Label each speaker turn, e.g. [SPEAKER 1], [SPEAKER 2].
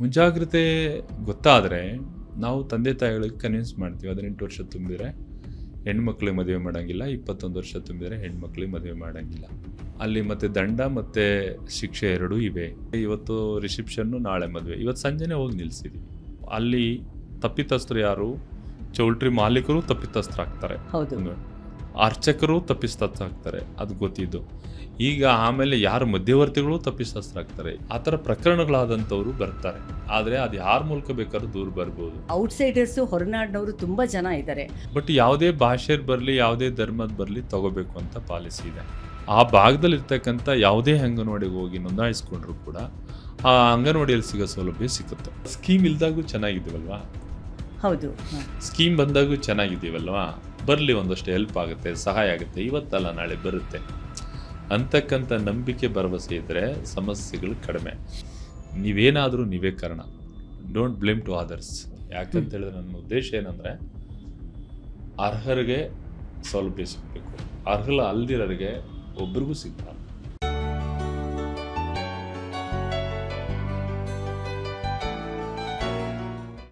[SPEAKER 1] ಮುಂಜಾಗ್ರತೆ ಗೊತ್ತಾದರೆ ನಾವು ತಂದೆ ತಾಯಿಗಳಿಗೆ ಕನ್ವಿನ್ಸ್ ಮಾಡ್ತೀವಿ ಹದಿನೆಂಟು ವರ್ಷ ತುಂಬಿದರೆ ಹೆಣ್ಮಕ್ಳಿಗೆ ಮದುವೆ ಮಾಡೋಂಗಿಲ್ಲ ಇಪ್ಪತ್ತೊಂದು ವರ್ಷ ತುಂಬಿದರೆ ಹೆಣ್ಮಕ್ಳಿಗೆ ಮದುವೆ ಮಾಡೋಂಗಿಲ್ಲ. ಅಲ್ಲಿ ಮತ್ತೆ ದಂಡ ಮತ್ತು ಶಿಕ್ಷೆ ಎರಡೂ ಇವೆ. ಇವತ್ತು ರಿಸೆಪ್ಷನ್ನು ನಾಳೆ ಮದುವೆ. ಇವತ್ತು ಸಂಜೆನೇ ಹೋಗಿ ನಿಲ್ಲಿಸಿದ್ವಿ ಅಲ್ಲಿ ತಪ್ಪಿತಸ್ಥರು ಯಾರು? ಚೌಲ್ಟ್ರಿ ಮಾಲೀಕರು ತಪ್ಪಿತಸ್ಥರಾಗ್ತಾರೆ.
[SPEAKER 2] ಹೌದು.
[SPEAKER 1] ಅರ್ಚಕರು ತಪ್ಪಿತಸ್ಥರಾಗ್ತಾರೆ. ಅದು ಗೊತ್ತಿದ್ದು. ಈಗ ಆಮೇಲೆ ಯಾರು ಮಧ್ಯವರ್ತಿಗಳು ತಪ್ಪಿತಸ್ಥರಾಗ್ತಾರೆ. ಆ ಥರ ಪ್ರಕರಣಗಳಾದಂಥವ್ರು ಬರ್ತಾರೆ. ಆದರೆ ಅದು ಯಾರ ಮೂಲಕ ಬೇಕಾದ್ರೂ ದೂರ ಬರ್ಬೋದು.
[SPEAKER 2] ಔಟ್ಸೈಡರ್ಸು ಹೊರನಾಡಿನವರು ತುಂಬ ಜನ ಇದ್ದಾರೆ.
[SPEAKER 1] ಬಟ್ ಯಾವುದೇ ಭಾಷೆ ಬರಲಿ ಯಾವುದೇ ಧರ್ಮದ ಬರಲಿ ತಗೋಬೇಕು ಅಂತ ಪಾಲಿಸಿ ಇದೆ. ಆ ಭಾಗದಲ್ಲಿ ಇರ್ತಕ್ಕಂಥ ಯಾವುದೇ ಅಂಗನವಾಡಿಗೆ ಹೋಗಿ ನೋಂದಾಯಿಸ್ಕೊಂಡ್ರು ಕೂಡ ಆ ಅಂಗನವಾಡಿಯಲ್ಲಿ ಸಿಗೋ ಸೌಲಭ್ಯ ಸಿಗುತ್ತೆ ಸ್ಕೀಮ್ ಇಲ್ದಾಗೂ ಚೆನ್ನಾಗಿದ್ದೀವಲ್ವಾ?
[SPEAKER 2] ಹೌದು.
[SPEAKER 1] ಸ್ಕೀಮ್ ಬಂದಾಗೂ ಚೆನ್ನಾಗಿದ್ದೀವಲ್ವಾ? ಬರಲಿ ಒಂದಷ್ಟು ಹೆಲ್ಪ್ ಆಗುತ್ತೆ ಸಹಾಯ ಆಗುತ್ತೆ. ಇವತ್ತಲ್ಲ ನಾಳೆ ಬರುತ್ತೆ. ಅಂತಕ್ಕಂಥ ನಂಬಿಕೆ ಭರವಸೆ ಇದ್ದರೆ ಸಮಸ್ಯೆಗಳು ಕಡಿಮೆ. ನೀವೇನಾದರೂ ನೀವೇ ಕಾರಣ. ಡೋಂಟ್ ಬ್ಲೇಮ್ ಟು ಅದರ್ಸ್ ಯಾಕಂತ ಹೇಳಿದ್ರೆ ನನ್ನ ಉದ್ದೇಶ ಏನಂದರೆ ಅರ್ಹರಿಗೆ ಸೌಲಭ್ಯ ಸಿಗಬೇಕು ಅರ್ಹಲ ಅಲ್ದಿರೋರಿಗೆ ಒಬ್ರಿಗೂ ಸಿಗಬಾರ್ದು.